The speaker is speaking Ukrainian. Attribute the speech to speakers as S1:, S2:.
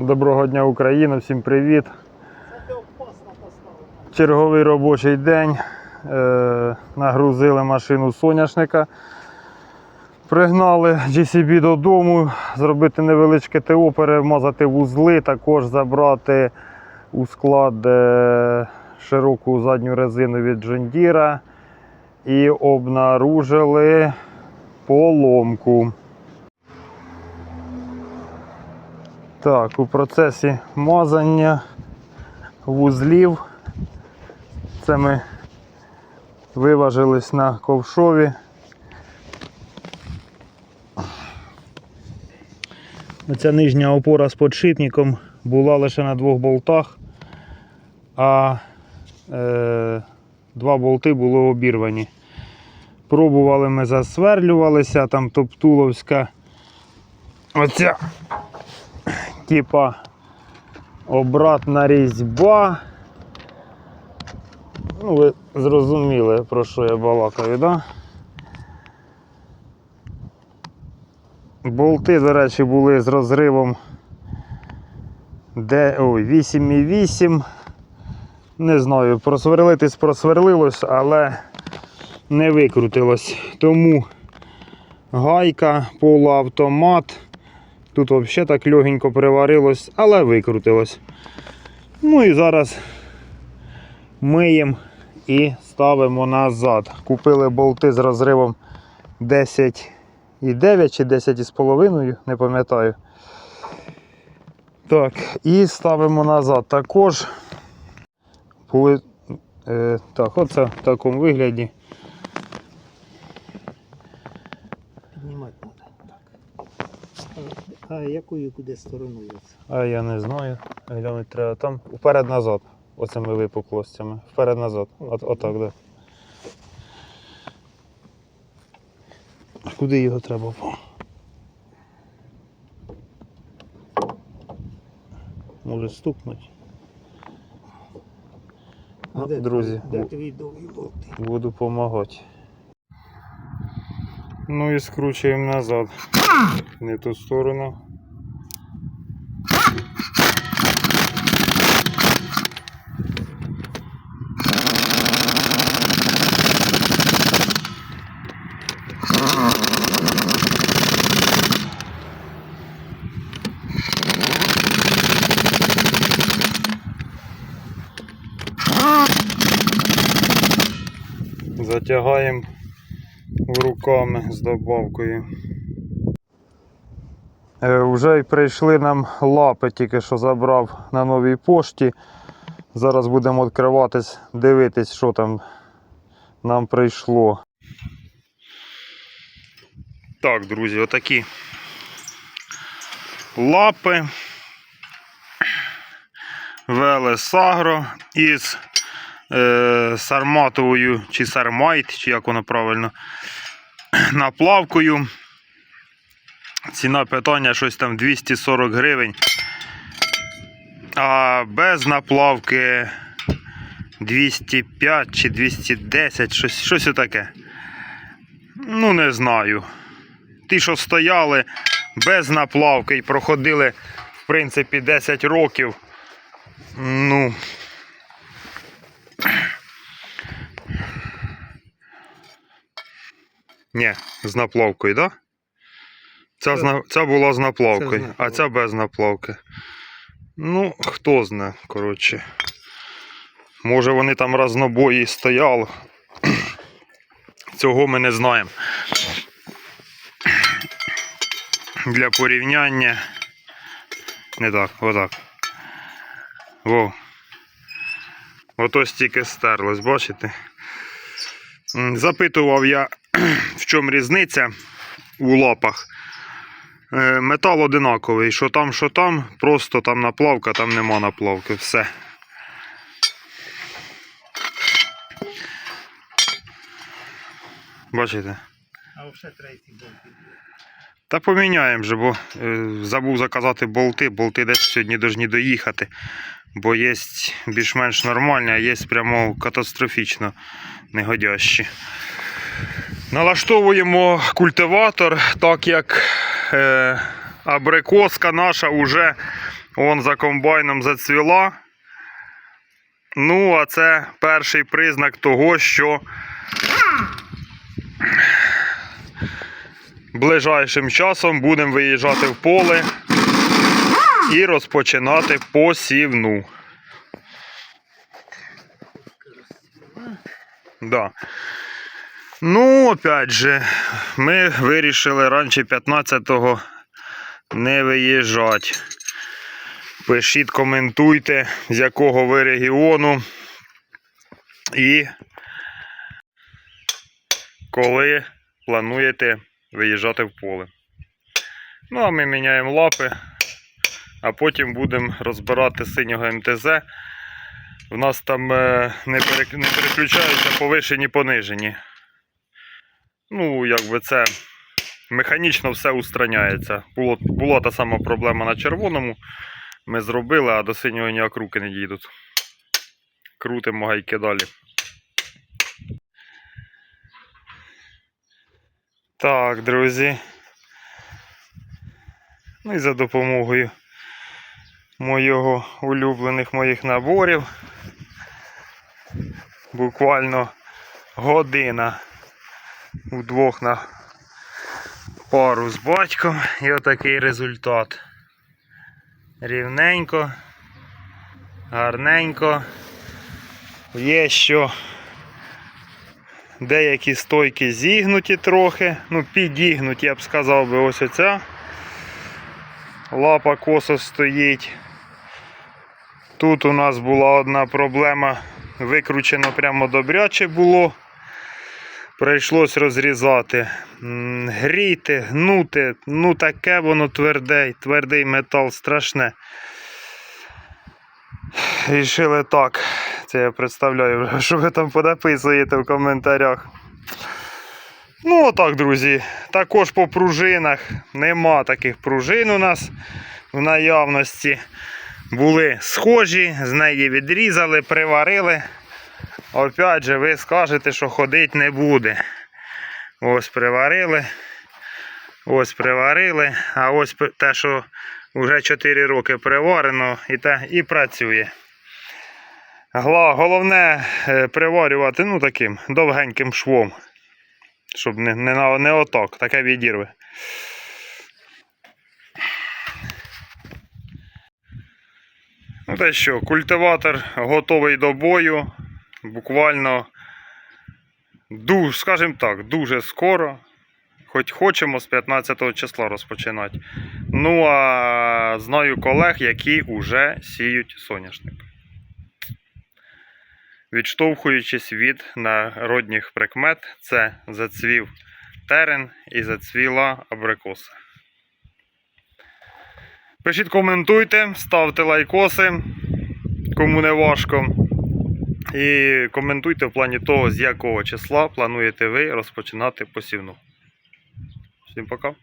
S1: Доброго дня, Україна, всім привіт. Черговий робочий день. Е, нагрузили машину соняшника. Пригнали GCB додому, зробити невеличке ТО, перемазати вузли, також забрати у склад е, широку задню резину від Джондіра і обнаружили поломку. Так, у процесі мазання вузлів. Це ми виважились на ковшові. Оця нижня опора з подшипником була лише на двох болтах, а е, два болти були обірвані. Пробували ми засверлювалися, там топтуловська оця типа обратна різьба. Ну, ви зрозуміли, про що я балакаю, да? Болти, до речі, були з розривом де, ой, 8,8. Не знаю, просверлитись просверлилось, але не викрутилось. Тому гайка, полуавтомат. Тут взагалі так легенько приварилось, але викрутилось. Ну і зараз миємо і ставимо назад. Купили болти з розривом 10,9 чи 10,5, не пам'ятаю. Так, і ставимо назад. Також були, е, так, оце в такому вигляді.
S2: Піднімати треба. А якою куди стороною?
S1: А я не знаю. Глянути треба там. Вперед-назад. Оцими випуклостями. Вперед-назад. От, отак, да. А Куди його треба? Може стукнути. Ну,
S2: де
S1: друзі,
S2: Де болти?
S1: Буду допомагати. Ну і скручуємо назад. Не ту сторону. Затягаємо руками з добавкою. Е, Вже й прийшли нам лапи, тільки що забрав на новій пошті. Зараз будемо відкриватись, дивитись, що там нам прийшло. Так, друзі, отакі лапи. Велес Агро із е, сарматовою чи сармайт, чи як воно правильно, наплавкою. Ціна питання щось там 240 гривень. А без наплавки 205 чи 210, щось, щось таке. Ну, не знаю. Ті, що стояли без наплавки і проходили, в принципі, 10 років. Ну. Ні, з наплавкою, так? Да? Ця, з на- ця була з наплавкою,
S2: Це
S1: а ця без наплавки. Ну, хто знає, коротше. Може вони там разнобої стояли. Цього ми не знаємо. Для порівняння. Не так, отак. Во. Ото стільки стерлось, бачите? Запитував я, в чому різниця у лапах. Е, Метал одинаковий, що там, що там, просто там наплавка, там нема наплавки, все. Бачите?
S2: А вже третій болти.
S1: Та поміняємо же, бо е, забув заказати болти. Болти десь сьогодні повинні доїхати. Бо є більш-менш нормальні, а є прямо катастрофічно негодящі. Налаштовуємо культиватор, так як е, абрикоска наша вже Вон за комбайном зацвіла. Ну, а це перший признак того, що ближайшим часом будемо виїжджати в поле і розпочинати посівну. Да. Ну, опять же, ми вирішили раніше 15-го не виїжджати. Пишіть, коментуйте, з якого ви регіону і коли плануєте виїжджати в поле. Ну, а ми міняємо лапи, а потім будемо розбирати синього МТЗ. У нас там е, не, переключаються повишені понижені. Ну, якби це механічно все устраняється. Було, була та сама проблема на червоному. Ми зробили, а до синього ніяк руки не дійдуть. Крутимо гайки далі. Так, друзі. Ну і за допомогою моєго улюблених моїх наборів. Буквально година удвох на пару з батьком. І отакий результат. Рівненько, гарненько. Є що деякі стойки зігнуті трохи, ну підігнуті, я б сказав би, ось оця. Лапа косо стоїть. Тут у нас була одна проблема, викручено прямо добряче було. Прийшлось розрізати, гріти, гнути, ну таке воно тверде, твердий метал страшне. Рішили так. Це я представляю, що ви там понаписуєте в коментарях. Ну, отак, друзі. Також по пружинах нема таких пружин у нас в наявності. Були схожі, з неї відрізали, приварили. Опять же, ви скажете, що ходити не буде. Ось приварили. Ось приварили, а ось те, що вже 4 роки приварено і, те, і працює. Головне е, приварювати ну, таким довгеньким швом. Щоб не, не, не отак, таке відірве. Ну та що, культиватор готовий до бою. Буквально, ду, скажімо так, дуже скоро. Хоч хочемо з 15 числа розпочинати. Ну а знаю колег, які вже сіють соняшник. Відштовхуючись від народних прикмет, це зацвів терен і зацвіла абрикоса. Пишіть, коментуйте, ставте лайкоси, кому не важко. І коментуйте в плані того, з якого числа плануєте ви розпочинати посівну. Всім пока.